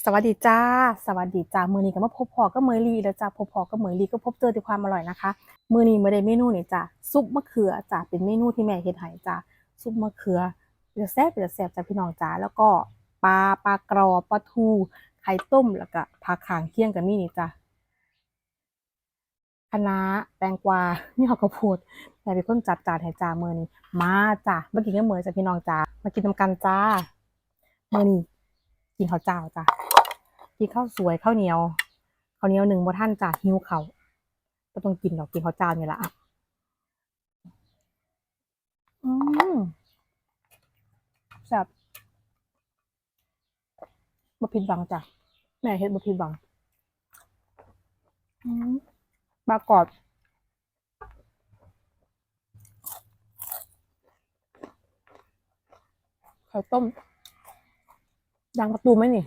สวัสดีจ้า สวัสดีจ้า มือนี้ก็มาพบพอก็เมยลีแล้วจ้าพบพอก็เมยลีก็พบเจอแต่ความอร่อยนะคะ มือนี้มาได้เมนูนี่จ้าซุปมะเขือจ้าเป็นเมนูที่แม่เฮ็ดให้จ้าซุปมะเขือเดี๋ยวแซ่บเดี๋ยวแซ่บจ้าพี่น้องจ้าแล้วก็ปลาปลากรอบปลาทูไข่ต้มแล้วก็ผักขางเคี่ยงกับนี่นี่จ้าคะน้าแตงกวานี่เขากระโพดแต่เป็นคนจัดจานให้จ้ามือนี้มาจ้ามากินกับเมยจ้าพี่น้องจ้ามากินทำกันจ้ามือนี้ กินข้าวเจ้าจ้ากินข้าวสวยข้าวเหนียวข้าวเหนียวหนึ่งบ่ท่านจ้ะหิวเขาก็ต้องกินดอกกินข้าวเจ้านี่ละอะอืมแซ่บบ่ผิดหวังจ้ะแม่เฮ็ดบ่ผิดหวังอืมปลากรอบไข่ต้ม ดังประตูไหมนี่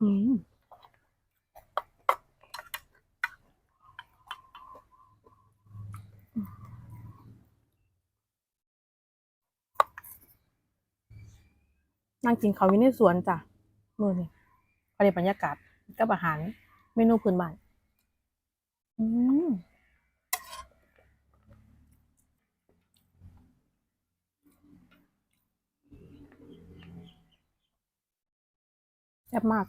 อืมนั่งกินเขาวอยู่ในสวนจ้ะมือนี่พอดีบรรยากาศกับอาหารเมนูพื้นบ้าน อืม ซ่บมาก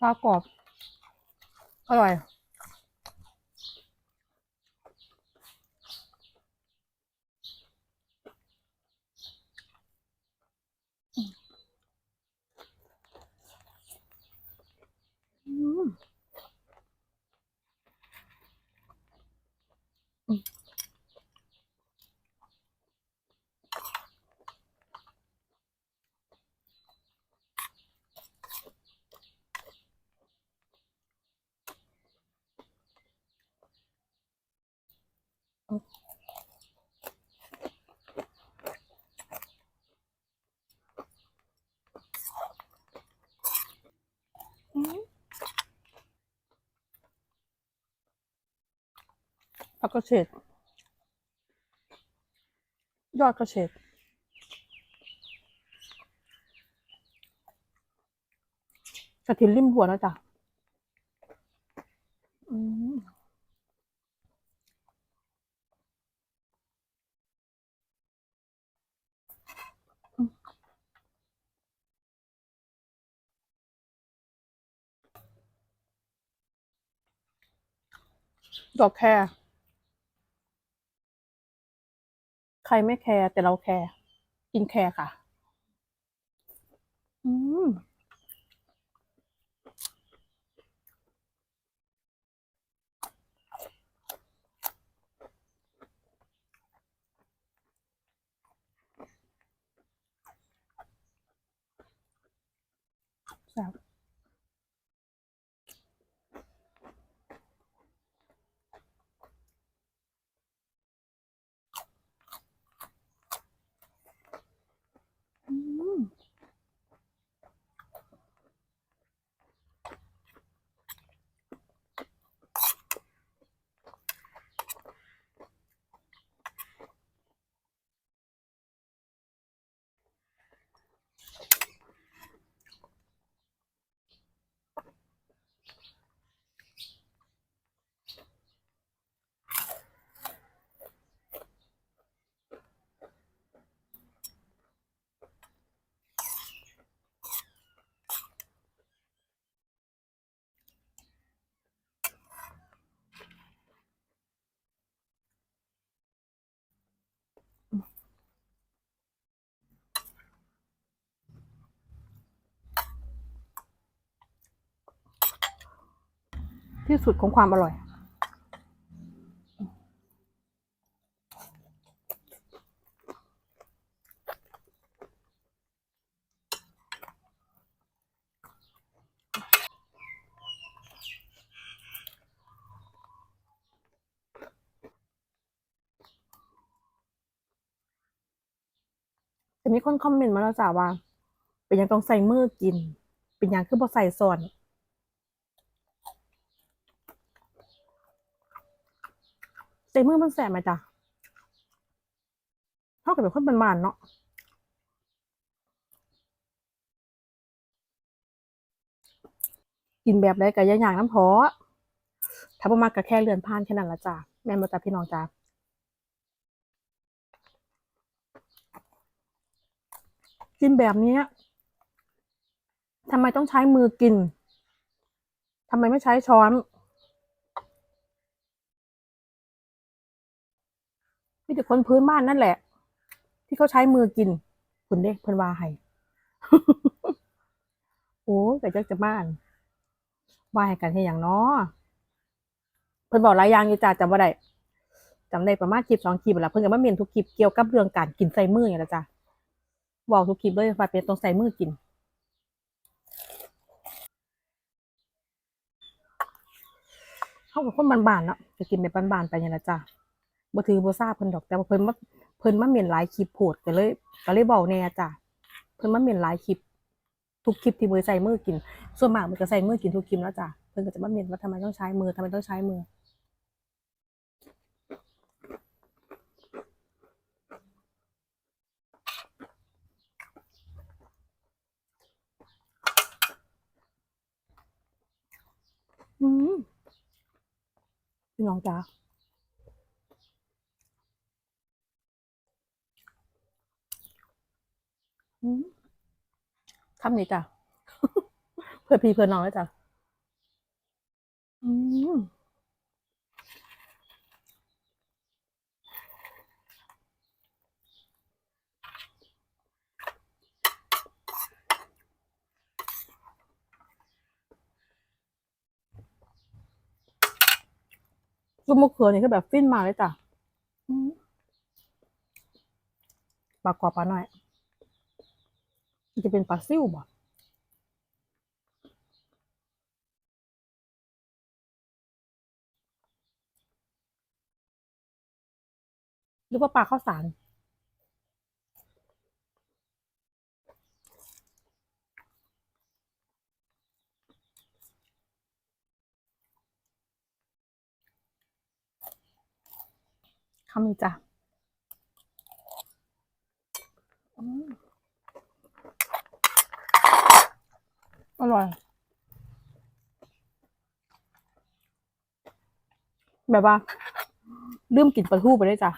ปลากรอบ อร่อย ผักกระเฉดยอดกระเฉดกระถินริมหัวนะจ๊ะอืม ดอกแครใครไม่แคร์แต่เราแคร์กินแคร์ค่ะ อืม ที่สุดของความอร่อย จะมีคนคอมเมนต์มาแล้วจ้าว่า เป็นยังต้องใส่มือกิน เป็นยังคือพอใส่ส่วน มือมันแสบไหมจ๊ะเท่ากับเป็นคนบานๆเนาะกินแบบไรก็อย่าอย่างน้ำพอถ้าบ่มักก็แค่เลื่อนผ่านแค่นั้นละจ้ะแม่นบ่จ้ะพี่น้องจ้ะกินแบบนี้ทำไมต้องใช้มือกินทำไมไม่ใช้ช้อน มี แต่คนพื้นบ้านนั่นแหละ ที่เขาใช้มือกินคุณเด้เพิ่นว่าให้โอ้แต่จักจะบ้านว่าให้กันให้อย่างน้อเพิ่นบอกหลายอย่างอยู่จ้าจำบ่ได้จำได้ประมาณคลิปสองคลิปแล้วเพิ่นก็มาเมนทุกคลิปเกี่ยวกับเรื่องการกินใส่มืออย่างละจ้ะบอกทุกคลิปเลยว่าเป็นต้องใส่มือกินเขากับคนบ้านๆเนาะจะกินแบบบ้านๆไปอย่างละจ้ะ บ่ถือบ่ทราบเพิ่นดอกแต่ว่าเพิ่นมาเพิ่นมาเหม็นหลายคลิปโพดก็เลยก็เลยเว้าแน่จ้ะเพิ่นมาเหม็นหลายคลิปทุกคลิปที่มือใส่มือกิน ส่วนมากมันก็ใส่มือกินทุกคลิปแล้วจ้ะเพิ่นก็จะมาเหม็นว่าทำไมต้องใช้มือทำไมต้องใช้มืออืมพี่น้องจ้าอืม คำนี้จ้ะ เพื่อพี่เพื่อน้องเลยจ้ะอืมซุปมะเขือนี่คือแบบฟินมากเลยจ้ะปากรอบปลาหน่อย จะเป็นปลาซิ่วบ่หรือว่าปลาข้าวสารคำนี้จ้ะอืมอร่อย แบบว่าลืมกินปลาทูไปได้จ้ะ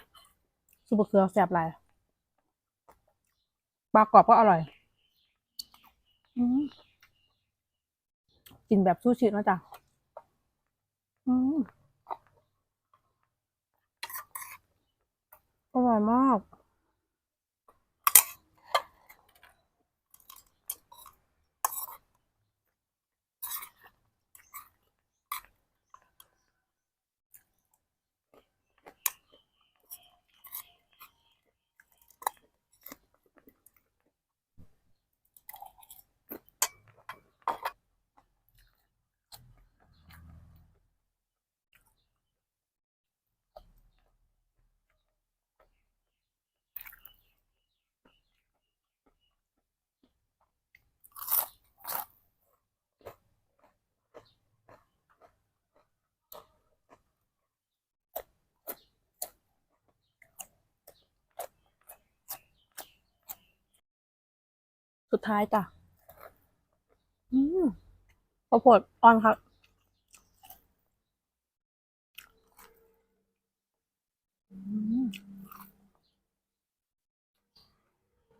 ซุปมะเขือแซ่บหลายปลากรอบก็อร่อยอืมกินแบบซูชินะจ๊ะอืมอร่อยมาก สุดท้ายจ้ะ อืมข้าวโพดอ่อนครับ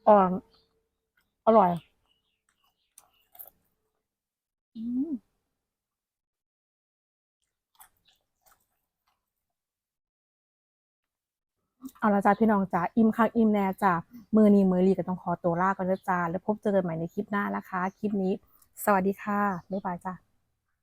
อ่อนอร่อย อืม เอาละจ้าพี่น้องจ้าอิ่มคักอิ่มแน่จ้ามือนีมือลีก็ต้องขอตัวลาก่อนนะจ้าแล้วพบเจอกันใหม่ในคลิปหน้านะคะ คลิปนี้ สวัสดีค่ะบ๊ายบายจ้า